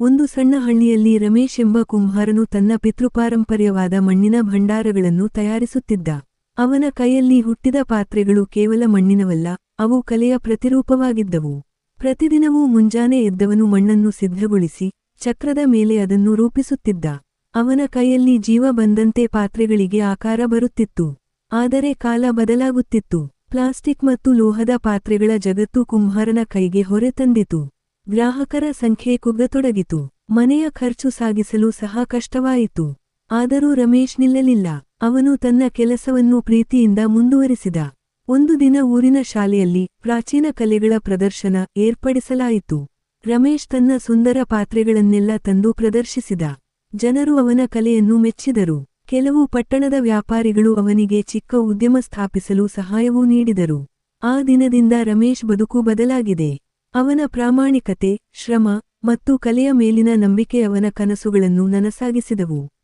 ಒಂದು ಸಣ್ಣ ಹಳ್ಳಿಯಲ್ಲಿ ರಮೇಶ್ ಎಂಬ ಕುಂಭಾರನು ತನ್ನ ಪಿತೃಪಾರಂಪರ್ಯವಾದ ಮಣ್ಣಿನ ಭಂಡಾರಗಳನ್ನು ತಯಾರಿಸುತ್ತಿದ್ದ. ಅವನ ಕೈಯಲ್ಲಿ ಹುಟ್ಟಿದ ಪಾತ್ರೆಗಳು ಕೇವಲ ಮಣ್ಣಿನವಲ್ಲ, ಅವು ಕಲೆಯ ಪ್ರತಿರೂಪವಾಗಿದ್ದವು. ಪ್ರತಿದಿನವೂ ಮುಂಜಾನೆ ಎದ್ದವನು ಮಣ್ಣನ್ನು ಸಿದ್ಧಗೊಳಿಸಿ, ಚಕ್ರದ ಮೇಲೆ ಅದನ್ನು ರೂಪಿಸುತ್ತಿದ್ದ. ಅವನ ಕೈಯಲ್ಲಿ ಜೀವ ಬಂದಂತೆ ಪಾತ್ರೆಗಳಿಗೆ ಆಕಾರ ಬರುತ್ತಿತ್ತು. ಆದರೆ ಕಾಲ ಬದಲಾಗುತ್ತಿತ್ತು. ಪ್ಲಾಸ್ಟಿಕ್ ಮತ್ತು ಲೋಹದ ಪಾತ್ರೆಗಳ ಜಗತ್ತು ಕುಂಭಾರನ ಕೈಗೆ ಹೊರೆ ತಂದಿತು. ಗ್ರಾಹಕರ ಸಂಖ್ಯೆ ಕುಗ್ಗತೊಡಗಿತು. ಮನೆಯ ಖರ್ಚು ಸಾಗಿಸಲು ಸಹ ಕಷ್ಟವಾಯಿತು. ಆದರೂ ರಮೇಶ್ ನಿಲ್ಲಲಿಲ್ಲ. ಅವನು ತನ್ನ ಕೆಲಸವನ್ನು ಪ್ರೀತಿಯಿಂದ ಮುಂದುವರಿಸಿದ. ಒಂದು ದಿನ ಊರಿನ ಶಾಲೆಯಲ್ಲಿ ಪ್ರಾಚೀನ ಕಲೆಗಳ ಪ್ರದರ್ಶನ ಏರ್ಪಡಿಸಲಾಯಿತು. ರಮೇಶ್ ತನ್ನ ಸುಂದರ ಪಾತ್ರೆಗಳನ್ನೆಲ್ಲ ತಂದು ಪ್ರದರ್ಶಿಸಿದ. ಜನರು ಅವನ ಕಲೆಯನ್ನು ಮೆಚ್ಚಿದರು. ಕೆಲವು ಪಟ್ಟಣದ ವ್ಯಾಪಾರಿಗಳು ಅವನಿಗೆ ಚಿಕ್ಕ ಉದ್ಯಮ ಸ್ಥಾಪಿಸಲು ಸಹಾಯವೂ ನೀಡಿದರು. ಆ ದಿನದಿಂದ ರಮೇಶ್ ಬದುಕು ಬದಲಾಗಿದೆ. ಅವನ ಪ್ರಾಮಾಣಿಕತೆ ಶ್ರಮ ಮತ್ತು ಕಲೆಯ ಮೇಲಿನ ನಂಬಿಕೆ ಅವನ ಕನಸುಗಳನ್ನು ನನಸಾಗಿಸಿದವು.